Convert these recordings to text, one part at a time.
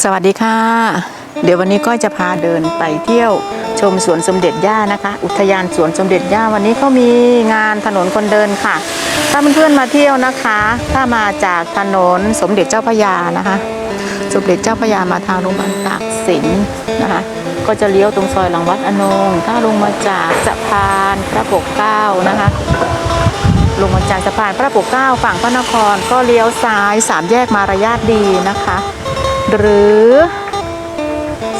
สวัสดีค่ะ เดี๋ยววันนี้ก็จะพาเดินไปเที่ยวชมสวนสมเด็จย่านะคะ อุทยานสวนสมเด็จย่าวันนี้เขามีงานถนนคนเดินค่ะ ถ้าเพื่อนๆมาเที่ยวนะคะ ถ้ามาจากถนนสมเด็จเจ้าพระยานะคะ สมเด็จเจ้าพระยามาทางโรงพยาบาลตากสินนะคะ ก็จะเลี้ยวตรงซอยหลังวัดอนง ถ้าลงมาจากสะพานพระปกเกล้านะคะลงมาจากสะพานพระปกเกล้าฝั่งพระนครก็เลี้ยวซ้ายสามแยกมารยาทดีนะคะ หรือ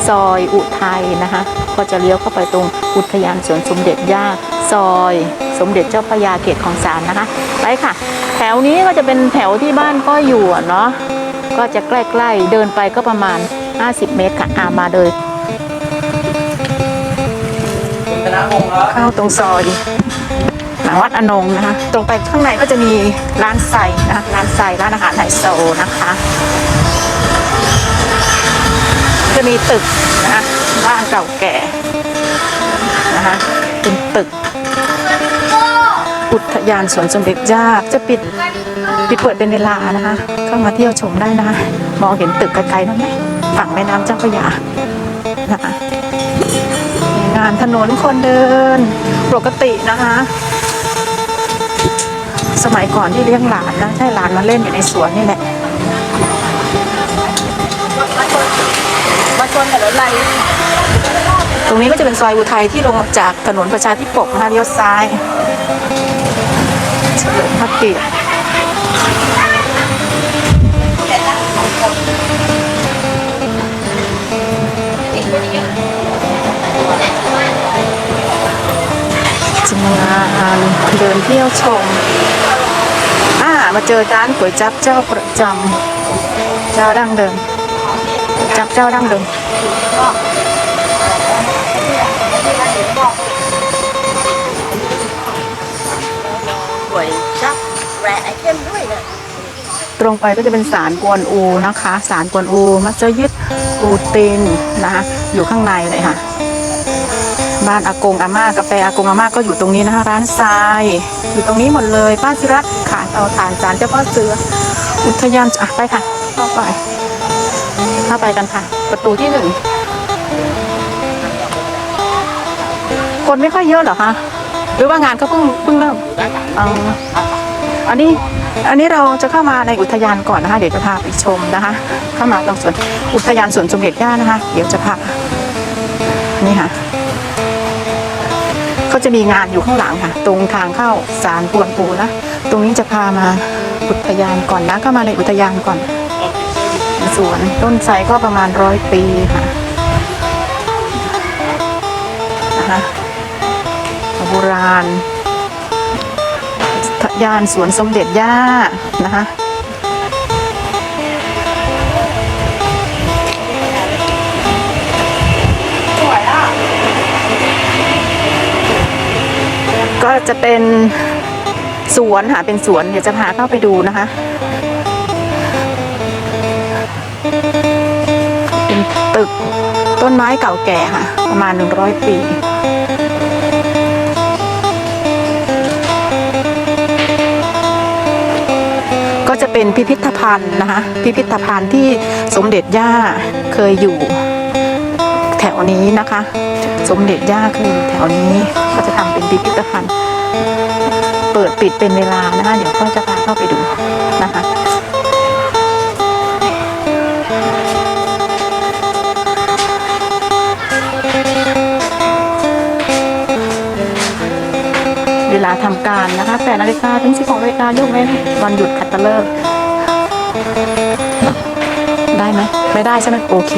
ซอยอุทัยนะคะ ก็จะเลี้ยวเข้าไปตรงอุทยานสวนสมเด็จย่าซอยสมเด็จเจ้าพระยาเขตของสารนะคะ ไปค่ะ แถวนี้ก็จะเป็นแถวที่บ้านก็อยู่อะเนาะก็จะใกล้ๆ เดินไปก็ประมาณ 50 เมตรค่ะอามาเลยธนพงศ์ครับเข้าตรงซอยหลังวัดอนงนะคะ ตรงไปข้างในก็จะมีร้านไซนะคะร้านไซร้านอาหารไฮโซนะคะ จะมีตึกนะคะบ้านเก่าแก่นะคะเป็นตึก อุทยานสวนสมเด็จย่าจะปิดปิดเปิดเป็นเวลานะคะเข้ามาเที่ยวชมได้นะคะมองเห็นตึกไกลๆนั่นไหมฝั่งแม่น้ำเจ้าพระยานะคะงานถนนคนเดินปกตินะคะ สมัยก่อนที่เลี้ยงหลานนะใช่หลานมาเล่นอยู่ในสวนนี่แหละ ชนถนนอะไรตรงนี้ก็จะเป็นซอยอุทัยที่ลงจากถนนประชาธิปกนะคะเลี้ยวซ้ายเฉลิมพระเกียรติจะมาเดินเที่ยวชมอ่ามาเจอร้านก๋วยจั๊บเจ้าประจำเจ้าดั้งเดิม จับเจ้าดั้งเดิมสวยจับแหวะไอเทมด้วยเลยตรงไปก็จะเป็นศาลกวนอูนะคะศาลกวนอูมัสยิดปูตินนะคะอยู่ข้างในเลยค่ะ บ้านอากงอาม่ากาแฟอากงอาม่าก็อยู่ตรงนี้นะคะร้านทราย อยู่ตรงนี้หมดเลยป้าจิรัตน์ค่ะเอาฐานศาลเจ้าพ่อเสืออุทยานอะไปค่ะเข้าไป เข้าไปกันค่ะ ประตูที่หนึ่งคนไม่ค่อยเยอะเหรอคะหรือว่างานก็เพิ่งเพิ่งเริ่มอ๋ออันนี้อันนี้เราจะเข้ามาในอุทยานก่อนนะคะ เดี๋ยวจะพาไปชมนะคะ เข้ามาตรงสวนอุทยานสวนสมเด็จย่านะคะ เดี๋ยวจะพานี่ค่ะเขาจะมีงานอยู่ข้างหลังค่ะ ตรงทางเข้าศาลปวนปูนะ ตรงนี้จะพามาอุทยานก่อนนะเข้ามาในอุทยานก่อน สวนต้นไทรก็ประมาณร้อยปีค่ะนะคะโบราณอุทยานสวนสมเด็จย่านะคะสวยอะก็จะเป็นสวนค่ะเป็นสวนเดี๋ยวจะพาเข้าไปดูนะคะ เป็นตึกต้นไม้เก่าแก่ค่ะ ประมาณ 100 ปีก็จะเป็นพิพิธภัณฑ์นะคะ พิพิธภัณฑ์ที่สมเด็จย่าเคยอยู่ แถวนี้นะคะ สมเด็จย่าเคยอยู่แถวนี้ ก็จะทำเป็นพิพิธภัณฑ์ เปิดปิดเป็นเวลานะคะ เดี๋ยวก็จะพาเข้าไปดูนะคะ ทำการนะคะ8นาฬิกาถึง16นาฬิกายกเว้นวันหยุดขัตฤกษ์ได้ไหมไม่ได้ใช่ไหมโอเค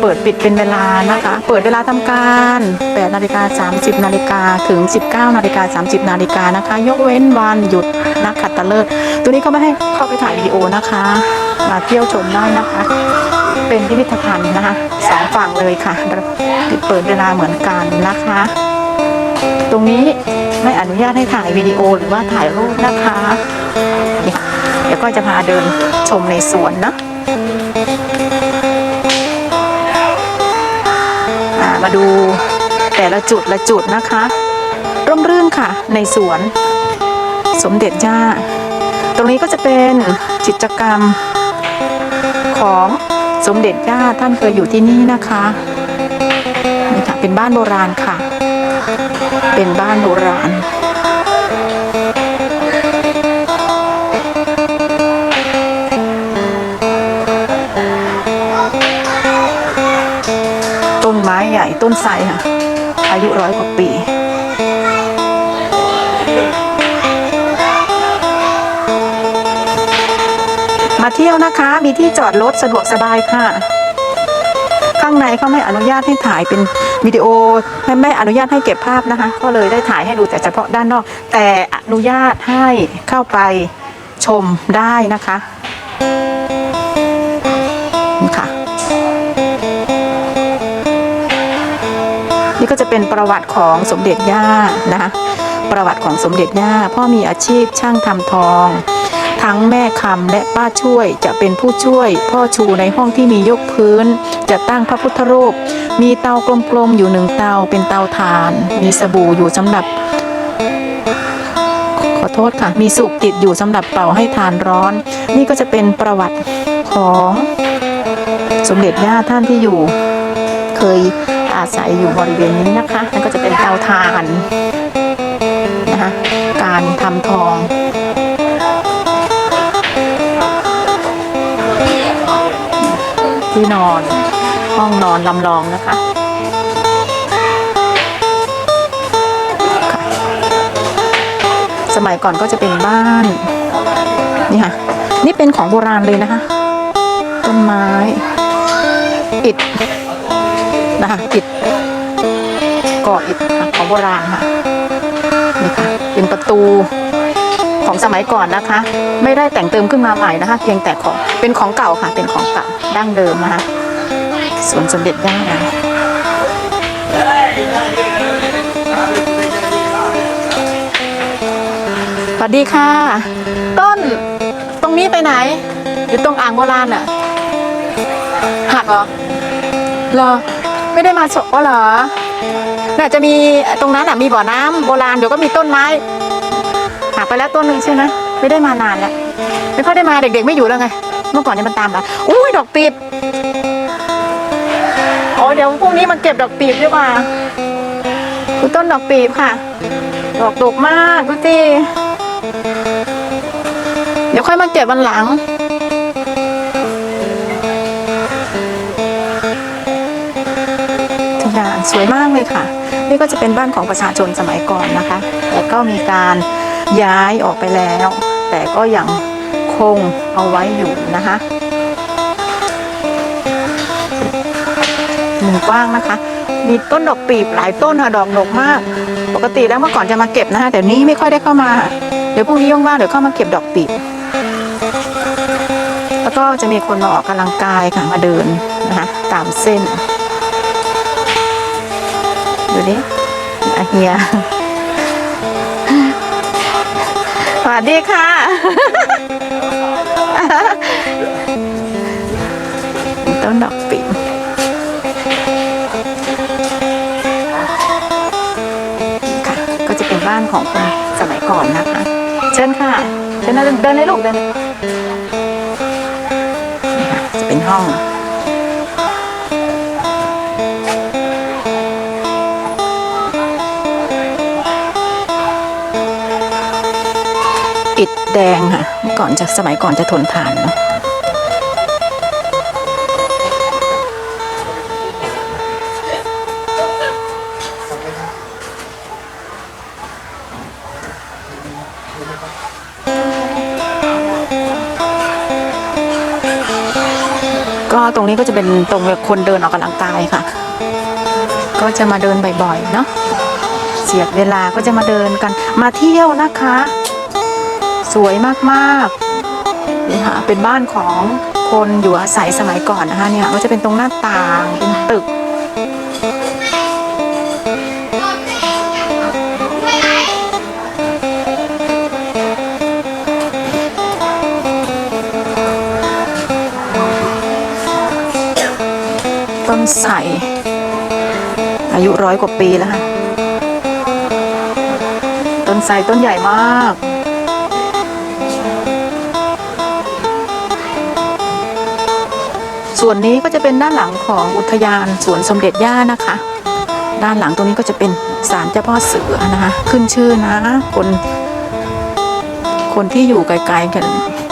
เปิดปิดเป็นเวลานะคะ เปิดเวลาทำการ8นาฬิกา30นาฬิกาถึง 19นาฬิกา30นาฬิกานะคะ ยกเว้นวันหยุดนักขัตฤกษ์ตัวนี้ก็ไม่ให้เข้าไปถ่ายวีดีโอนะคะ มาเที่ยวชมได้นะคะ เป็นพิพิธภัณฑ์นะคะสองฝั่งเลยค่ะเปิดเวลาเหมือนกันนะคะ ตรงนี้ ไม่อนุญาตให้ถ่ายวิดีโอหรือว่าถ่ายรูปนะคะเดี๋ยวก็จะพาเดินชมในสวนนะมาดูแต่ละจุดละจุดนะคะ ร่มรื่นค่ะในสวน สมเด็จย่า ตรงนี้ก็จะเป็นกิจกรรมของสมเด็จย่าท่านเคยอยู่ที่นี่นะคะนี่ค่ะเป็นบ้านโบราณค่ะ เป็นบ้านโบราณต้นไม้ใหญ่ต้นไทรค่ะ อายุร้อยกว่าปีมาเที่ยวนะคะ มีที่จอดรถสะดวกสบายค่ะ ข้างในเขาไม่อนุญาตให้ถ่ายเป็นวิดีโอไม่ไม่อนุญาตให้เก็บภาพนะคะ ก็เลยได้ถ่ายให้ดูแต่เฉพาะด้านนอก แต่อนุญาตให้เข้าไปชมได้นะคะนี่ค่ะนี่ก็จะเป็นประวัติของสมเด็จย่านะคะประวัติของสมเด็จย่าพ่อมีอาชีพช่างทำทอง ทั้งแม่คำและป้าช่วยจะเป็นผู้ช่วย พ่อชูในห้องที่มียกพื้น จะตั้งพระพุทธรูป มีเตากลมๆอยู่หนึ่งเตาเป็นเตาถ่าน มีสบู่อยู่สำหรับ ขอโทษค่ะ มีสุกติดอยู่สำหรับเป่าให้ทานร้อน นี่ก็จะเป็นประวัติของสมเด็จย่าท่านที่อยู่ เคยอาศัยอยู่บริเวณนี้นะคะนั่นก็จะเป็นเตาถ่านนะคะการทำทอง นอน ห้องนอนลำลองนะคะ สมัยก่อนก็จะเป็นบ้าน นี่ค่ะ นี่เป็นของโบราณเลยนะคะ ต้นไม้ อิฐนะคะอิฐก่ออิฐของโบราณค่ะ นี่ค่ะ เป็นประตู ของสมัยก่อนนะคะ ไม่ได้แต่งเติมขึ้นมาใหม่นะคะ เพียงแต่ของเป็นของเก่าค่ะ เป็นของเก่าดั้งเดิมนะคะสวนสมเด็จย่านะสวัสดีค่ะ ต้นตรงนี้ไปไหน อยู่ตรงอ่างโบราณอะหักเหรอเหรอไม่ได้มาสกเหรอน่าจะมีตรงนั้นอะมีบ่อน้ำโบราณเดี๋ยวก็มีต้นไม้ หักไปแล้วต้นหนึ่งใช่ไหมไม่ได้มานานแล้วไม่ค่อยได้มาเด็กๆไม่อยู่แล้วไง เมื่อก่อนเนี่ยมันตามมาอุ้ยดอกปีบโอ้เดี๋ยวพรุ่งนี้มาเก็บดอกปีบดีกว่าคือต้นดอกปีบค่ะ ดอกดกมากดูสิเดี๋ยวค่อยมาเก็บวันหลังทุกอย่างสวยมากเลยค่ะ นี่ก็จะเป็นบ้านของประชาชนสมัยก่อนนะคะแต่ก็มีการ ย้ายออกไปแล้ว แต่ก็ยังคงเอาไว้อยู่นะคะมุมกว้างนะคะ มีต้นดอกปีบหลายต้นค่ะดอกดกมาก ปกติแล้วเมื่อก่อนจะมาเก็บนะคะแต่นี้ไม่ค่อยได้เข้ามา เดี๋ยวพรุ่งนี้ว่างๆเดี๋ยวเข้ามาเก็บดอกปีบแล้วก็จะมีคนมาออกกำลังกายค่ะมาเดินนะคะตามเส้นดูดิอาเฮีย สวัสดีค่ะ ต้นดอกปิ่นค่ะก็จะเป็นบ้านของคนสมัยก่อนนะคะ เชิญค่ะ เชิญนะเดินเลยลูกเดินนี่ค่ะจะเป็นห้อง แดงค่ะ เมื่อก่อนจะสมัยก่อนจะทนทานเนาะก็ตรงนี้ก็จะเป็นตรงคนเดินออกกำลังกายค่ะ ก็จะมาเดินบ่อยๆเนาะเสียดเวลาก็จะมาเดินกันมาเที่ยวนะคะ สวยมากๆนี่ค่ะเป็นบ้านของคนอยู่อาศัยสมัยก่อนนะคะเนี่ยก็จะเป็นตรงหน้าต่างเป็นตึกต้นใสอายุร้อยกว่าปีแล้วค่ะ ต้นไทรต้นใหญ่มาก ส่วนนี้ก็จะเป็นด้านหลังของอุทยานสวนสมเด็จย่านะคะ ด้านหลังตรงนี้ก็จะเป็นศาลเจ้าพ่อเสือนะคะ ขึ้นชื่อนะ คน คนที่อยู่ไกลๆกัน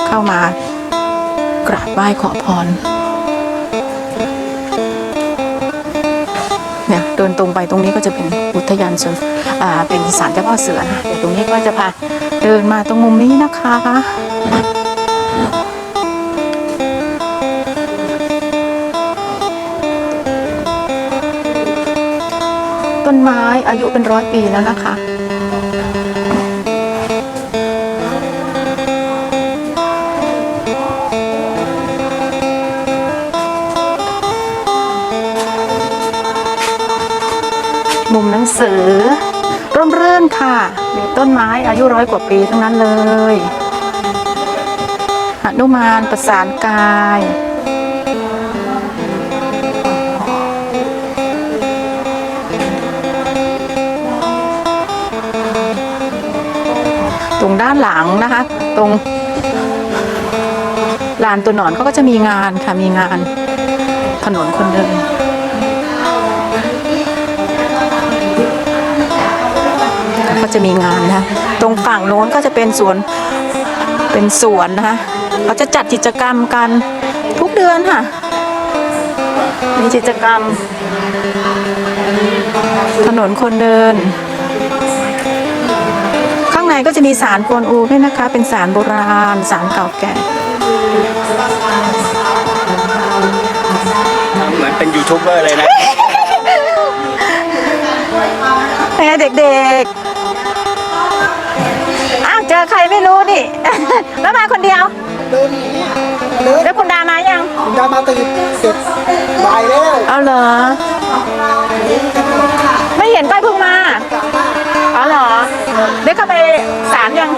เข้ามากราบไหว้ขอพรเนี่ยเดินตรงไปตรงนี้ก็จะเป็นอุทยานสวนอ่าเป็นศาลเจ้าพ่อเสือนะเดี๋ยวตรงนี้ก็จะพาเดินมาตรงมุมนี้นะคะ นไม้อายุเป็นร้อยปีแล้วนะคะมุมหนังสือ ร่มรื่นค่ะ มีต้นไม้อายุร้อยกว่าปีทั้งนั้นเลยหนุมานประสานกาย รงด้านหลังนะคะ ตรงลานตัวหนอนเขาก็จะมีงานค่ะมีงานถนนคนเดินก็จะมีงานนะ ตรงฝั่งโน้นก็จะเป็นสวนเป็นสวนนะคะเขาจะจัดกิจกรรมกันทุกเดือนค่ะ มีกิจกรรม ถนนคนเดินางในก็จะมีสารกวนอูด้วยนะคะ เป็นสารโบราณสารเก่าแก่เหมือนเป็นยูทูบเบอร์เลยนะเป็นไงเด็กๆ อ้าวเจอใครไม่รู้นี่ แล้วมาคนเดียวเดินอย่างนี้เดินแล้วคุณดามายังดามาตื่นเสร็จบ่ายแล้ว เอาเหรอ ไม่เห็นป้ายเพิ่งมาเอาเหรอ ได้เข้าไปศาลยัง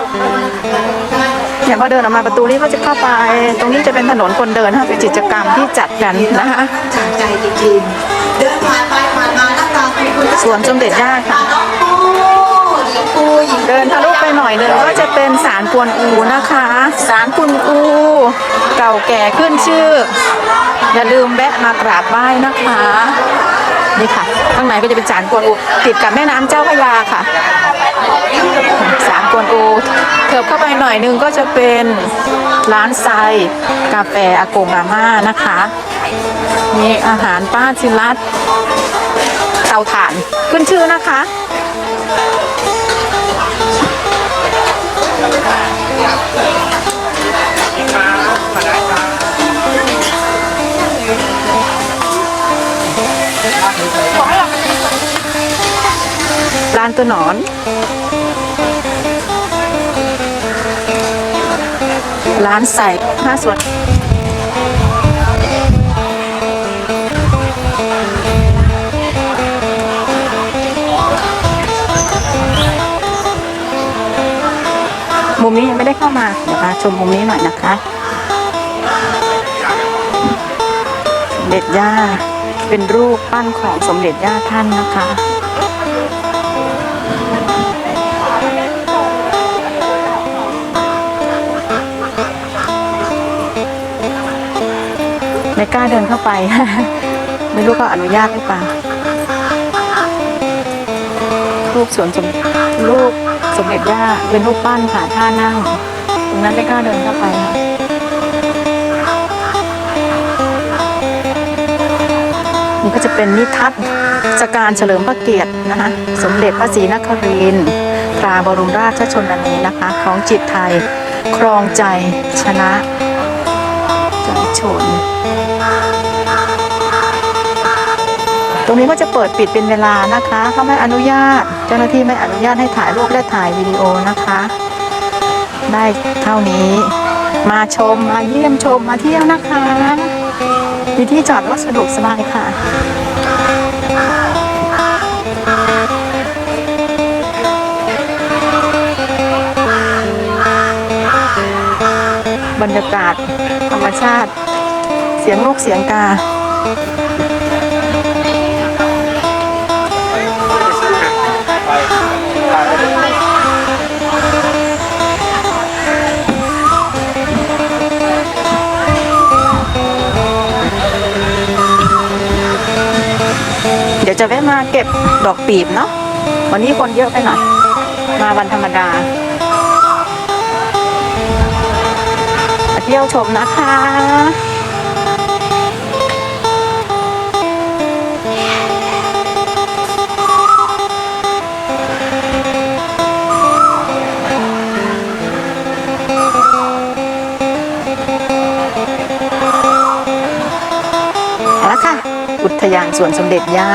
อย่างพอเดินออกมาประตูนี้ก็จะเข้าไป ตรงนี้จะเป็นถนนคนเดินค่ะเป็นกิจกรรมที่จัดกันนะคะจากใจจริงๆเดินผ่านไปผ่านมาน้ำตาเป็นคนสวนสมเด็จย่าค่ะเดินทะลุไปหน่อยหนึ่งก็จะเป็นศาลกวนอูนะคะศาลกวนอูเก่าแก่ขึ้นชื่อ อย่าลืมแวะมากราบไหว้นะคะ นี่ค่ะ ข้างในก็จะเป็นศาลกวนอูติดกับแม่น้ำเจ้าพระยาค่ะศาลกวนอูเถิบเข้าไปหน่อยนึงก็จะเป็นร้านไซกาแฟอากงอาม่านะคะ มีอาหารป้าชิรัตเตาถ่านขึ้นชื่อนะคะร้ ลานตัวหนอน ร้านใส่ห้าส่วนมุมนี้ยังไม่ได้เข้ามา เดี๋ยวมาชมมุมนี้หน่อยนะคะ เด็จย่า เป็นรูปปั้นของสมเด็จย่าท่านนะคะ ไม่กล้าเดินเข้าไป ไม่รู้เขาอนุญาตหรือเปล่ารูปสวนสมรูปสมเด็จย่าเป็นรูปปั้นค่ะท่านั่งตรงนั้นไม่กล้าเดินเข้าไปค่ะ นี่ก็จะเป็นนิทรรศการเฉลิมพระเกียรตินะคะสมเด็จพระศรีนครินทร์ตราบรมราชชนนีนะคะของจิตไทย ครองใจชนะใจชน ตรงนี้ก็จะเปิดปิดเป็นเวลานะคะเขาไม่อนุญาต เจ้าหน้าที่ไม่อนุญาตให้ถ่ายรูปและถ่ายวิดีโอนะคะ ได้เท่านี้มาชมมาเยี่ยมชมมาเที่ยวนะคะมีที่จอดรถสะดวกสบายค่ะ บรรยากาศธรรมชาติ เสียงลูกเสียงกาเดี๋ยวจะแวะมาเก็บดอกปีบเนาะวันนี้คนเยอะไปหน่อยมาวันธรรมดา เที่ยวชมนะคะเอาละค่ะ อุทยานสวนสมเด็จย่า